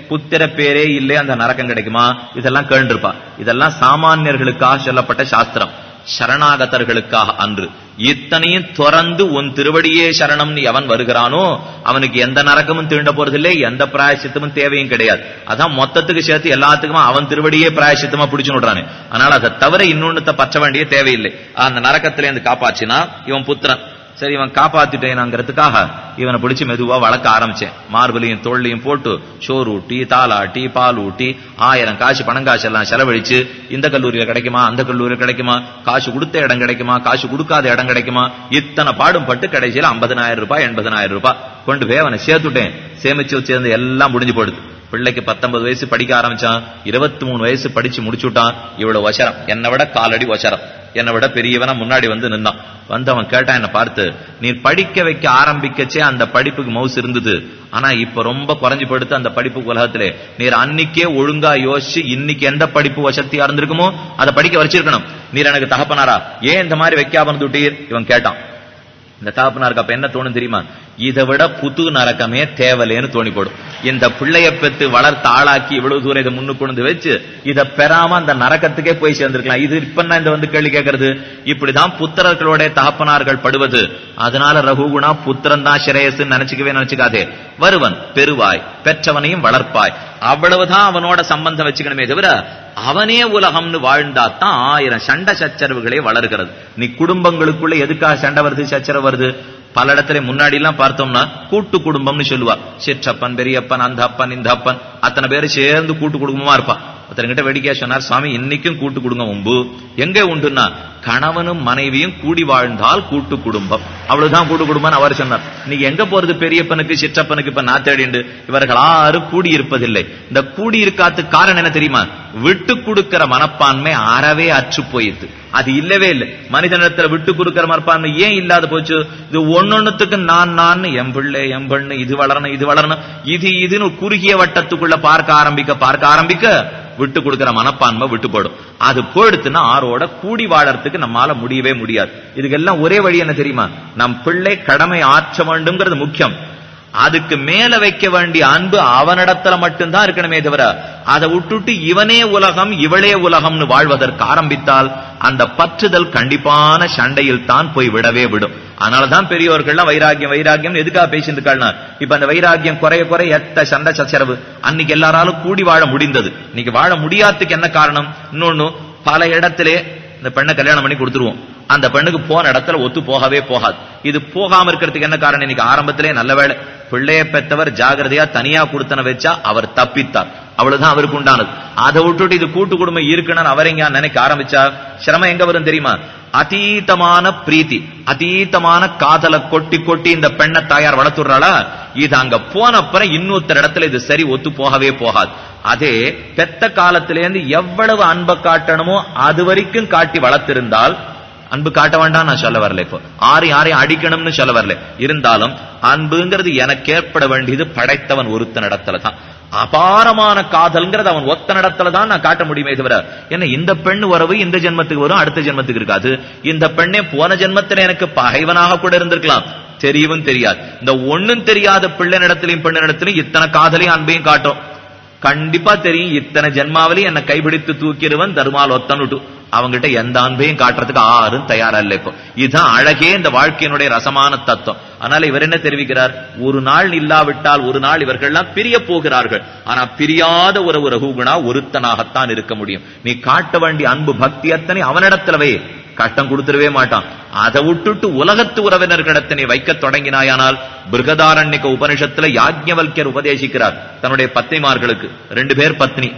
புத்திர பேரே இல்லை அந்த நரக்கம் கிடைக்குமா? இதெல்லாம் கேண்டிருப்பா இதெல்லாம் சாமானியர்களுக்காக சொல்லப்பட்ட சாஸ்திரம். சரணாகதர்களுக்காக அன்று. இத்தனையும் துறந்து உன் திருவடியே சரணம்னு எவன் வருகிறானோ அவனுக்கு எந்த நரக்கமும் தீண்ட போறதில்லை எந்த பிராயசித்தமும் தேவையும் கிடையாது. அதான் மொத்தத்துக்கு சேர்த்து எல்லாத்துக்குமா அவன் திருவடியே பிராயசித்தமா பிடிச்சு விடுறானு அதனால அதை தவிர இன்னொன்னுத்த பற்ற வேண்டிய தேவையில்லை. அந்த நரக்கத்திலே இருந்து காப்பாச்சினா இவன் புத்திரன். சரி இவன் காப்பாத்திட்டேனாங்கிறதுக்காக இவனை பிடிச்சி மெதுவா வளர்க்க ஆரம்பிச்சேன். மார்பிளையும் தோல்லையும் போட்டு சோறு ஊட்டி தாளாட்டி பால் ஊட்டி ஆயிரம் காசு பணம் காசு எல்லாம் செலவழிச்சு இந்த கல்லூரியில கிடைக்குமா அந்த கல்லூரியில கிடைக்குமா காசு கொடுத்த இடம் கிடைக்குமா காசு கொடுக்காத இடம் கிடைக்குமா இத்தனை பாடும் பட்டு கடைசியில ஐம்பதனாயிரம் ரூபாய் எண்பதனாயிரம் ரூபாய். கொண்டு போய் அவனை சேர்த்துட்டேன். சேமிச்சு வச்சிருந்த எல்லாம் முடிஞ்சு போடுது பிள்ளைக்கு பத்தொன்பது வயசு படிக்க ஆரம்பிச்சான். இருபத்தி மூணு வயசு படிச்சு முடிச்சுட்டான். இவ்வளவு வசரம். என்னை விட காலடி வசரம். என்னை விட பெரியவனா முன்னாடி வந்து நின்னான். வந்து அவன் கேட்டான் என்ன பார்த்து நீ படிக்க வைக்க ஆரம்பிக்கச்சே அந்த படிப்புக்கு மவுஸ் இருந்தது. ஆனா இப்ப ரொம்ப குறைஞ்சு படுத்து அந்த படிப்பு உலகத்திலே. நீர் அன்னைக்கே ஒழுங்கா யோசிச்சு இன்னைக்கு எந்த படிப்பு வசதியா இருந்திருக்குமோ அதை படிக்க வச்சிருக்கணும். நீர் எனக்கு தகப்பனாரா? ஏன் இந்த மாதிரி வைக்காம இருந்துட்டீர் இவன் கேட்டான். இந்த தகப்பனாருக்கு அப்ப என்ன தோணும் தெரியுமா? இதை விட புது நரக்கமே தேவலேன்னு தோணி போடும் இந்த பிள்ளைய பெத்து வளர்த்து ஆளாக்கி இவ்வளவு தூரம் இதை முன்னு கொண்டு வச்சு இதை பெறாம அந்த நரக்கத்துக்கே போய் சேர்ந்திருக்கலாம். இது இப்ப நான் இந்த வந்து கேள்வி கேட்கறது? இப்படிதான் புத்திரர்களோட தகப்பனார்கள் படுவது. அதனால ரகுகுணா புத்திரன் தான் சிரேயஸ் நினைச்சுக்கவே நினைச்சுக்காதே. வருவன் பெருவாய் பெற்றவனையும் வளர்ப்பாய். அவ்வளவுதான் அவனோட சம்பந்தம் வச்சுக்கணுமே தவிர அவனே உலகம்னு வாழ்ந்தாத்தான் ஆயிரம் சண்டை சச்சரவுகளே வளர்கிறது. நீ குடும்பங்களுக்குள்ள எதுக்காக சண்டை வருது சச்சரவு வருது? பல இடத்துல முன்னாடி எல்லாம் பார்த்தோம்னா கூட்டு குடும்பம்னு சொல்லுவா. சிற்றப்பன் பெரியப்பன் அந்த அப்பன் இந்த அப்பன் அத்தனை பேரும் சேர்ந்து கூட்டு குடும்பமா இருப்பா ஒருத்தருங்கிட்ட வேடிக்கையா சொன்னார் சுவாமி இன்னைக்கும் கூட்டு குடும்பம் உண்டு எங்க உண்டுன்னா கணவனும் மனைவியும் கூடி வாழ்ந்தால் கூட்டு குடும்பம். அவ்வளவுதான் கூட்டு குடும்பம் அவர் சொன்னார். நீங்க எங்க போறது பெரியப்பனுக்கு சிற்றப்பனுக்கு இப்ப நான் தேடிண்டு இவர்கள் யாரும் கூடி இருப்பதில்லை இந்த கூடி காரணம் என்ன தெரியுமா? விட்டு கொடுக்கிற மனப்பான்மை அறவே அற்று போயிடுது அது இல்லவே இல்லை. மனிதனிடத்துல விட்டு கொடுக்கிற மனப்பான்மை ஏன் இல்லாத போச்சு? இது ஒன்னொன்னுத்துக்கு நான் நான் எம்பிள்ளை பிள்ளை பெண்ணு இது வளரணும் இது வளரணும். இது இதுன்னு குறுகிய வட்டத்துக்குள்ள பார்க்க ஆரம்பிக்க பார்க்க ஆரம்பிக்க விட்டு கொடுக்கிற மனப்பான்மை விட்டு போடும் அது போயிடுத்துன்னா ஆரோட கூடி வாழறதுக்கு நம்மால முடியவே முடியாது. இதுக்கெல்லாம் ஒரே வழி என்ன தெரியுமா? நம் பிள்ளை கடமை ஆற்ற வேண்டும்ங்கிறது முக்கியம். அதுக்கு மேல வைக்க வேண்டிய அன்பு அவனிடத்துல மட்டும்தான் இருக்கணுமே தவிர அதை விட்டுட்டு இவனே உலகம் இவளே உலகம்னு வாழ்வதற்கு ஆரம்பித்தால் அந்த பற்றுதல் கண்டிப்பான சண்டையில் தான் போய் விடவே விடும். அதனாலதான் பெரியவர்கள்லாம் வைராகியம் வைராகியம் எதுக்காக பேசிட்டு இருக்காள்னா இப்ப அந்த வைராகியம் குறைய குறைய எத்த சண்டை சச்சரவு அன்னைக்கு எல்லாராலும் கூடி வாழ முடிந்தது. இன்னைக்கு வாழ முடியாததுக்கு என்ன காரணம்? இன்னொன்னு பல இடத்திலே இந்த பெண்ணை கல்யாணம் பண்ணி கொடுத்துருவோம். அந்த பெண்ணுக்கு போன இடத்துல ஒத்து போகவே போகாது. இது போகாம இருக்கிறதுக்கு என்ன காரணம்? இன்னைக்கு ஆரம்பத்திலே நல்ல வேலை. பிள்ளைய பெற்றவர் ஜாகிரதையா தனியா கொடுத்தன வச்சா அவர் தப்பித்தார். அவ்வளவுதான் அவருக்கு உண்டானது. அதை விட்டுட்டு இது கூட்டு குடும்பம் இருக்குன்னு அவர் எங்க நினைக்க ஆரம்பிச்சா? சிரமம் எங்க வரும் தெரியுமா? அதீதமான பிரீத்தி அதீதமான காதலை கொட்டி கொட்டி இந்த பெண்ணை தாயார் வளர்த்துறாளா இது அங்க போனப்புறம் இன்னொருத்தர் இடத்துல இது சரி ஒத்து போகவே போகாது. அதே பெத்த காலத்திலேருந்து எவ்வளவு அன்பை காட்டணுமோ அது வரைக்கும் காட்டி வளர்த்திருந்தால் அன்பு காட்ட வேண்டாம் நான் சொல்ல வரல இப்போ. ஆறு யாரையும் அடிக்கணும்னு சொல்ல வரல. இருந்தாலும் அன்புங்கிறது எனக்கு ஏற்பட வேண்டியது படைத்தவன் ஒருத்த நடத்தல தான். அபாரமான காதல்ங்கிறது அவன் ஒத்த நடத்தல தான் நான் காட்ட முடியுமே தவிர ஏன்னா இந்த பெண் உறவு இந்த ஜென்மத்துக்கு வரும் அடுத்த ஜென்மத்துக்கு இருக்காது. இந்த பெண்ணே போன ஜென்மத்துல எனக்கு பகைவனாக கூட இருந்திருக்கலாம். தெரியவும் தெரியாது. இந்த ஒண்ணும் தெரியாத பிள்ளை நடத்திலையும் பெண்ணு நடத்திலையும் இத்தனை காதலையும் அன்பையும் காட்டும். கண்டிப்பா தெரியும் இத்தனை ஜென்மாவிலையும் என்னை கைபிடித்து தூக்கிடுவன் தருமால் ஒத்தனுட்டு அவங்ககிட்ட எந்த அன்பையும் காட்டுறதுக்கு ஆறும் தயாரா இல்லை இப்போ. இதுதான் அழகே இந்த வாழ்க்கையினுடைய ரசமான தத்துவம். அதனால இவர் என்ன தெரிவிக்கிறார்? ஒரு நாள் இல்லாவிட்டால் ஒரு நாள் இவர்கள்லாம் பிரிய போகிறார்கள். ஆனா பிரியாத ஒரு ஒரு ரகுகுணா ஒருத்தனாகத்தான் இருக்க முடியும். நீ காட்ட வேண்டிய அன்பு பக்தி அத்தனை அவனிடத்துலவே. கஷ்டம் கொடுத்துடவே மாட்டான். அதை விட்டுட்டு உலகத்து உறவினர்களிடத்தை நீ வைக்க தொடங்கினாயானால் பிருகதாரண்யக்க உபனிஷத்துல யாஜ்ஞவல்யர் உபதேசிக்கிறார். தன்னுடைய பத்னிமார்களுக்கு ரெண்டு பேர் பத்னி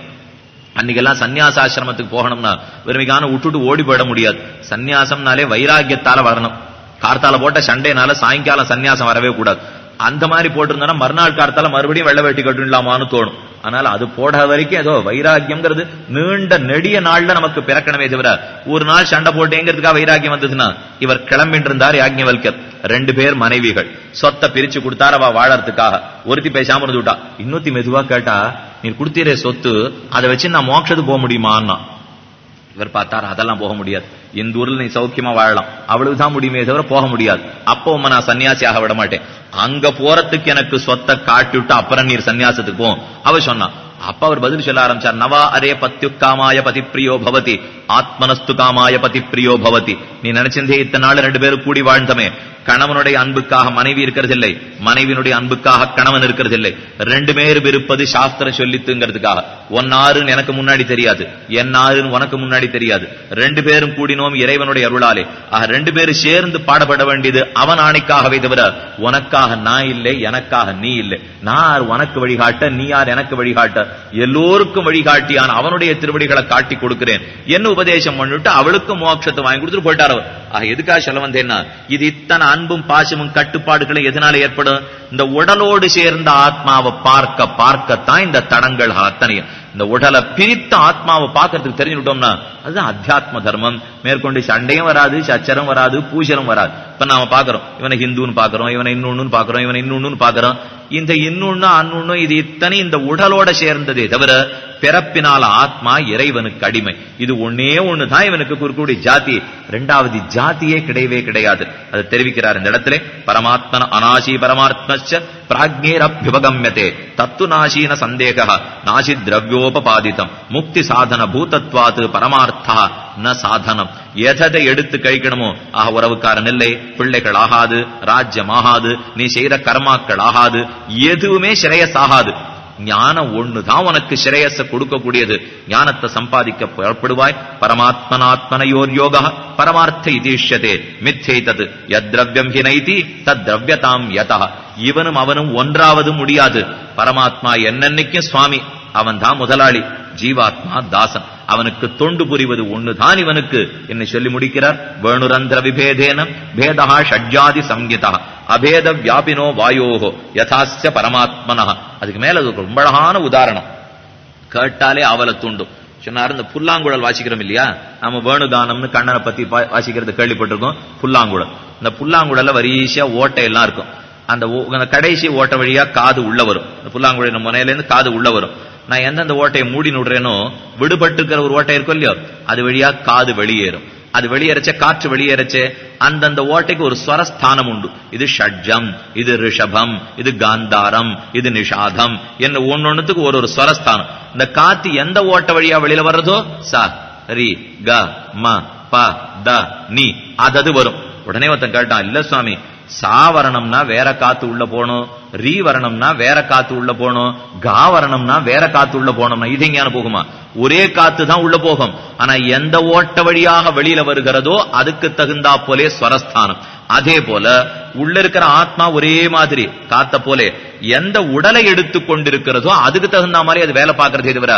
அன்னைக்கெல்லாம் சன்னியாசாசிரமத்துக்கு போகணும்னா வெறுமைக்கான விட்டுட்டு ஓடி போயிட முடியாது. சன்னியாசம்னாலே வைராக்கியத்தால வரணும். கார்த்தால போட்ட சண்டைனால சாயங்காலம் சன்னியாசம் வரவே கூடாது. அந்த மாதிரி போட்டிருந்தோம்னா மறுநாள் கார்த்தால மறுபடியும் வெள்ள வெட்டி கட்டுலாமான்னு தோணும். அதனால அது போடாத வரைக்கும் ஏதோ வைராக்கியம்ங்கிறது நீண்ட நெடிய நாள்ல நமக்கு பிறக்கணுமே தவிர ஒரு நாள் சண்டை போட்டேங்கிறதுக்காக வைராக்கியம் வந்ததுன்னா இவர் கிளம்பிட்டு இருந்தார் யாக்ஞவல்கர். ரெண்டு பேர் மனைவிகள். சொத்தை பிரிச்சு கொடுத்தார் அவ வாழறதுக்காக. ஒருத்தி பேசாம இருந்து விட்டா இன்னொத்தி மெதுவா கேட்டா நீ கொடுத்தீரே சொத்து அதை வச்சு நான் மோட்சத்துக்கு போக முடியுமான்னா? இவர் பார்த்தார் அதெல்லாம் போக முடியாது. இந்த ஊர்ல நீ சௌக்கியமா வாழலாம். அவ்வளவுதான் முடியுமே தவிர போக முடியாது. அப்போ உம்மை நான் சன்னியாசியாக விட மாட்டேன். அங்க போறதுக்கு எனக்கு சொத்தை காட்டி விட்டு அப்புறம் நீர் சன்னியாசத்துக்கு போ. அவ சொன்னான் அப்ப அவர் பதில் சொல்ல ஆரம்பிச்சார் நவா அரே பத்யு காமாய பதி பிரியோ பவதி ஆத்மனஸ்து காமாய பதி பிரியோ பவதி. நீ நினைச்சிருந்தே இத்தனை நாள் ரெண்டு பேரும் கூடி வாழ்ந்தமே. கணவனுடைய அன்புக்காக மனைவி இருக்கிறதில்லை மனைவியினுடைய அன்புக்காக கணவன் இருக்கிறதில்லை. ரெண்டு பேரும் இருப்பது சாஸ்திரம் சொல்லித்துங்கிறதுக்காக. ஒன்னாருன்னு எனக்கு முன்னாடி தெரியாது என்னாருன்னு உனக்கு முன்னாடி தெரியாது. ரெண்டு பேரும் கூடினோம் இறைவனுடைய அருளாலே. ஆக ரெண்டு பேரும் சேர்ந்து பாடப்பட வேண்டியது அவன் ஆணைக்காகவே தவிர உனக்காக நான் இல்லை எனக்காக நீ இல்லை. நான் உனக்கு வழிகாட்ட நீ யார் எனக்கு வழிகாட்ட. எல்லோருக்கும் வழிகாட்டியான அவனுடைய திருவடிகளை காட்டி கொடுக்கிறேன். என்ன உபதேசம் பண்ணிட்டு அவளுக்கும் மோட்சத்தை வாங்கி கொடுத்துட்டு போயிட்டார் அவர். ஆக எதுக்காக சொல்ல வந்தேன்னா இது இத்தனை அன்பும் பாசமும் கட்டுப்பாடுகளும் எதனால ஏற்படும்? இந்த உடலோடு சேர்ந்த ஆத்மாவை பார்க்க பார்க்கத்தான் இந்த தடங்கள் அத்தனையும். இந்த உடலை பிரித்த ஆத்மாவை பார்க்கறதுக்கு தெரிஞ்சுட்டோம்னா அதுதான் அத்தியாத்ம தர்மம். மேற்கொண்டு சண்டையும் வராது சச்சரம் வராது பூஜரம் வராது. இப்ப நாம பாக்குறோம் இவனை ஹிந்துன்னு பாக்குறோம் இவனை இன்னொன்னு பாக்குறோம் இவனை இன்னொன்னு பாக்குறோம் இந்த இன்னொன்னு அன்னொன்னு இது இத்தனை இந்த உடலோட சேர்ந்ததே தவிர பிறப்பினால ஆத்மா இறைவனுக்கு அடிமை. இது ஒன்னே ஒண்ணுதான் இவனுக்கு குறுக்கூடிய ஜாதி. ரெண்டாவது ஜாதியே கிடையவே கிடையாது. அது தெரிவிக்கிறார் இந்த இடத்துல. பரமாத்மன அநாசி பரமாத்மச்ச பிராஜ்ஞேரபியுபகமியதே தத்து நாசீன சந்தேக நாசி திரவியோபாதிதம் முக்தி சாதன பூதத்வாத்து பரமார்த்தா. ந சாதனம். எதை எடுத்து கழிக்கணுமோ? ஆக உறவுக்காரன் இல்லை. பிள்ளைகள் ஆகாது ராஜ்யம் ஆகாது நீ செய்யற கர்மாக்கள் ஆகாது எதுவுமே சிரேயஸ் ஆகாது ஞானம் ஒண்ணுதான் உனக்கு சிரேயஸ கொடுக்கக்கூடியது. ஞானத்தை சம்பாதிக்க புறப்படுவாய். பரமாத்மனாத்மனையோர் யோகா. பரமார்த்த இதீஷ்யதே மித்தை தது யத்ரவ்யம் ஹினைதி தத் திரவியதாம் யதா. இவனும் அவனும் ஒன்றாவது முடியாது. பரமாத்மா என்னன்னைக்கும் சுவாமி. அவன் தான் முதலாளி ஜீவாத்மா தாசன். அவனுக்கு தொண்டு புரிவது ஒண்ணுதான் இவனுக்கு. என்ன சொல்லி முடிக்கிறார்? வேணுரந்திர விபேதேன பேதா ஷட்ஜாதி சம்கிதா அபேத வியாபினோ வாயோகோ யதாஸ்ய பரமாத்மனா அதுக்கு மேல அது ரொம்ப அழகான உதாரணம். கேட்டாலே அவல தூண்டும் சொன்னார் இந்த புல்லாங்குழல் வாசிக்கிறோம் இல்லையா? நம்ம வேணுதானம்னு கண்ணனை பத்தி பா- வாசிக்கிறது கேள்விப்பட்டிருக்கோம். புல்லாங்குழல். இந்த புல்லாங்குழல்ல வரிசையா ஓட்டை எல்லாம் இருக்கும். அந்த ஓ- கடைசி ஓட்டை வழியா காது உள்ள வரும். புல்லாங்குழல் முனையில இருந்து காது உள்ள வரும். நான் எந்தெந்த ஓட்டையை மூடி விடுறேனோ விடுபட்டு இருக்கிற ஒரு ஓட்டை இருக்கும் இல்லையோ? அது வழியா காது வெளியேறும். அது வெளியேறச்சே காற்று வெளியேறச்சே அந்தந்த ஓட்டைக்கு ஒரு ஸ்வரஸ்தானம் உண்டு. இது ஷட்ஜம் இது ரிஷபம் இது காந்தாரம் இது நிஷாதம் என்ன ஒன்னொன்னுத்துக்கு ஒரு ஒரு ஸ்வரஸ்தானம். இந்த காத்து எந்த ஓட்டை வழியா வெளியில வர்றதோ? ச ரி க ம ப த நீ அதது வரும். உடனே ஒருத்தன் கேட்டான் இல்ல சுவாமி சாவரணம்னா வேற காத்து உள்ள போகணும் ரீவரணம்னா வேற காத்து உள்ள போகணும் காவரணம்னா வேற காத்து உள்ள போனோம்னா இது எங்கேயான போகுமா? ஒரே காத்து தான் உள்ள போகும். ஆனா எந்த ஓட்ட வழியாக வெளியில வருகிறதோ அதுக்கு தகுந்தா போலே ஸ்வரஸ்தானம். அதே போல உள்ள இருக்கிற ஆத்மா ஒரே மாதிரி காத்த போலே எந்த உடலை எடுத்து கொண்டிருக்கிறதோ அதுக்கு தகுந்த மாதிரி அது வேலை பார்க்கறதே தவிர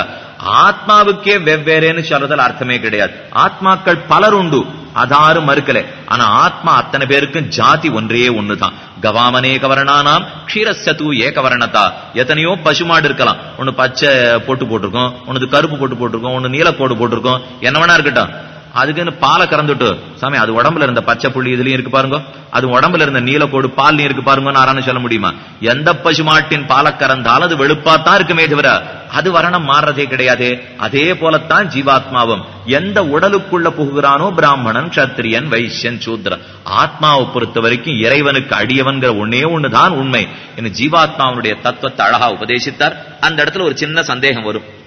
ஆத்மாவுக்கே வெவ்வேறேன்னு சொல்றதுல அர்த்தமே கிடையாது. ஆத்மாக்கள் பலர் உண்டு. அதாரும் மறுக்கல. ஆனா ஆத்மா அத்தனை பேருக்கும் ஜாதி ஒன்றே ஒண்ணுதான். கவாமனே கவரணானாம் க்ஷீரஸ்யது ஏகவரணத்தா எத்தனையோ பசுமாடு இருக்கலாம். ஒண்ணு பச்சை போட்டு போட்டிருக்கோம் ஒன்னு கருப்பு போட்டு போட்டிருக்கோம் ஒன்னு நீலக்கோடு போட்டிருக்கோம். என்ன வேணா இருக்கட்டும். அதுக்குன்னு பாலை கறந்துட்டு சாமி அது உடம்புல இருந்த பச்சை புள்ளி இதுலயும் இருக்கு பாருங்க. அது உடம்புல இருந்த நீலக்கோடு பால்லையும் இருக்கு பாருங்கன்னு யாரானு சொல்ல முடியுமா? எந்த பசுமாட்டின் பாலை கறந்தாலும் அது வெளுப்பாத்தான் இருக்குமே தவிர அது வரணம் மாறுறதே கிடையாது. அதே போலத்தான் ஜீவாத்மாவும். எந்த உடலுக்குள்ள புகுகிறானோ பிராமணன் கத்திரியன் வைசியன் சூத்ரன் ஆத்மாவை பொறுத்த வரைக்கும் இறைவனுக்கு அடியவன்கிற ஒன்னே ஒண்ணுதான் உண்மை. என்று ஜீவாத்மாவனுடைய தத்துவத்தை அழகா உபதேசித்தார். அந்த இடத்துல ஒரு சின்ன சந்தேகம் வரும்.